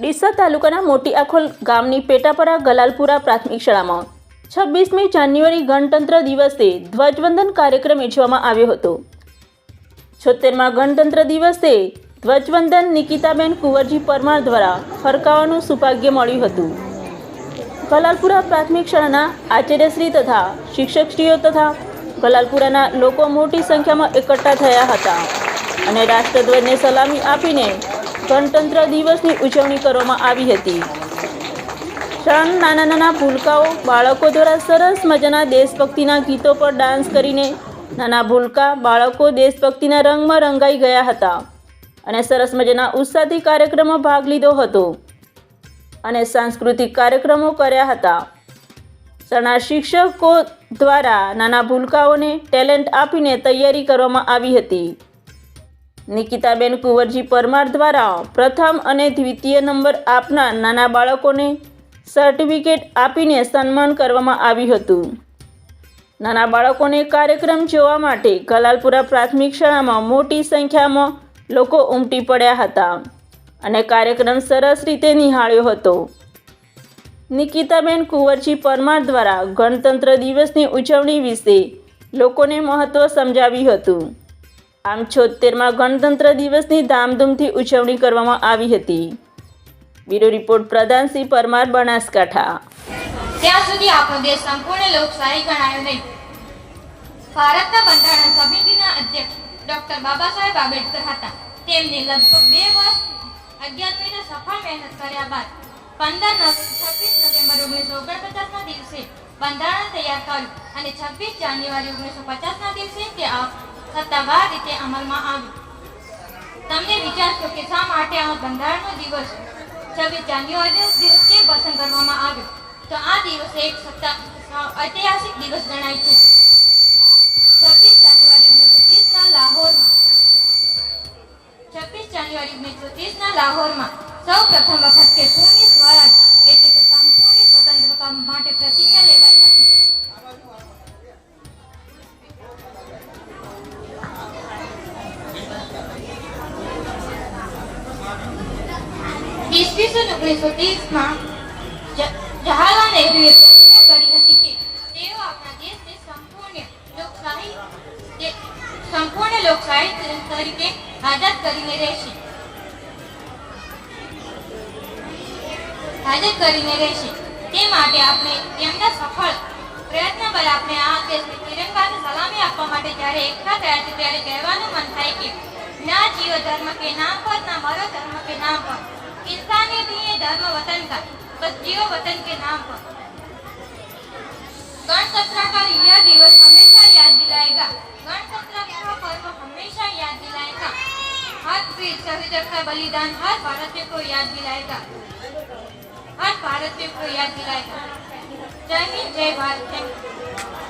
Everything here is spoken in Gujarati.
ડીસા તાલુકાના મોટી આખોલ ગામની પેટાપરા ગલાલપુરા પ્રાથમિક શાળામાં છવ્વીસમી જાન્યુઆરી ગણતંત્ર દિવસે ધ્વજવંદન કાર્યક્રમ યોજવામાં આવ્યો હતો. છોતેરમાં ગણતંત્ર દિવસે ધ્વજવંદન નિકિતાબેન કુંવરજી પરમાર દ્વારા ફરકાવવાનું સૌભાગ્ય મળ્યું હતું. ગલાલપુરા પ્રાથમિક શાળાના આચાર્યશ્રી તથા શિક્ષકશ્રીઓ તથા ગલાલપુરાના લોકો મોટી સંખ્યામાં એકઠા થયા હતા અને રાષ્ટ્રધ્વજને સલામી આપીને ગણતંત્ર દિવસની ઉજવણી કરવામાં આવી હતી. ત્રણ નાના નાના ભૂલકાઓ, બાળકો દ્વારા સરસ મજાના દેશભક્તિના ગીતો પર ડાન્સ કરીને નાના ભૂલકા બાળકો દેશભક્તિના રંગમાં રંગાઈ ગયા હતા અને સરસ મજાના ઉત્સાહથી કાર્યક્રમમાં ભાગ લીધો હતો અને સાંસ્કૃતિક કાર્યક્રમો કર્યા હતા. શાળા શિક્ષકો દ્વારા નાના ભૂલકાઓને ટેલેન્ટ આપીને તૈયારી કરવામાં આવી હતી. નિકિતાબેન કુંવરજી પરમાર દ્વારા પ્રથમ અને દ્વિતીય નંબર આપનાર નાના બાળકોને સર્ટિફિકેટ આપીને સન્માન કરવામાં આવ્યું હતું. નાના બાળકોને કાર્યક્રમ જોવા માટે કલાલપુરા પ્રાથમિક શાળામાં મોટી સંખ્યામાં લોકો ઉમટી પડ્યા હતા અને કાર્યક્રમ સરસ રીતે નિહાળ્યો હતો. નિકિતાબેન કુંવરજી પરમાર દ્વારા ગણતંત્ર દિવસની ઉજવણી વિશે લોકોને મહત્ત્વ સમજાવ્યું હતું. આમ છોતેરમાં ગણતંત્ર દિવસની ધામધૂમથી ઉજવણી કરવામાં આવી હતી. Bureau report Pradhansinh Parmar Banaskantha. ત્યાં સુધી આપણો દેશ સંપૂર્ણ લોકશાહી ગણાયો નહીં. ભારતના બંધારણ સમિતિના અધ્યક્ષ ડોક્ટર બાબા સાહેબ આંબેડકર હતા. તેમને લગભગ બે વર્ષ અગિયાર મહિના સફળ મહેનત કર્યા બાદ પંદર છવ્વીસ નવેમ્બર ઓગણીસો ઓગણપચાસના દિવસે બંધારણ તૈયાર કર્યું અને છવ્વીસ જાન્યુઆરી ઓગણીસો પચાસના દિવસે તે સત્તાવાર રીતે અમલમાં આવ્યું તમને વિચારશો કે શા માટે આ બંધારણનો દિવસ છવ્વીસ જાન્યુઆરીનો દિવસ કેમ પસંદ કરવામાં આવ્યો? તો આ દિવસ એક સત્તા ઐતિહાસિક દિવસ ગણાય છે. છવ્વીસ જાન્યુઆરી ઓગણીસો ત્રીસના લાહોરમાં છવ્વીસ જાન્યુઆરી ઓગણીસો ત્રીસના લાહોરમાં સૌ પ્રથમ વખત કે પૂર્ણ સ્વરાજ એટલે કે સંપૂર્ણ સ્વતંત્રતા માટે પ્રતિજ્ઞા લેવાઈ હતી. ઈસવીસન ઓગણીસો ત્રીસમાં જવાહરલાલ નહેરુએ પ્રતિજ્ઞા કરી હતી કે તેઓ આપણા દેશને સંપૂર્ણ લોકશાહી સંપૂર્ણ લોકશાહી તરીકે આઝાદ કરીને રહેશે. આઝાદ કરીને રહેશે. તે માટે આપણે તેમના સફળ પ્રયત્ન પર આપણે આ દેશને તિરંગાને સલામી આપવા માટે જ્યારે એકઠા થયા છે, ત્યારે કહેવાનું મન થાય કે ના જીવો ધર્મ કે નામ પર, ના મરો ધર્મ કે ના પર. इंसानियत ही है धर्म वतन का बस जियो वतन के नाम पर गणतंत्र का यह दिवस हमेशा याद दिलाएगा गणतंत्र का पर्व हमेशा याद दिलाएगा हर वीर शहीद का बलिदान हर भारतीय को याद दिलाएगा हर भारतीय को याद दिलाएगा जय हिंद जय भारत थैंक यू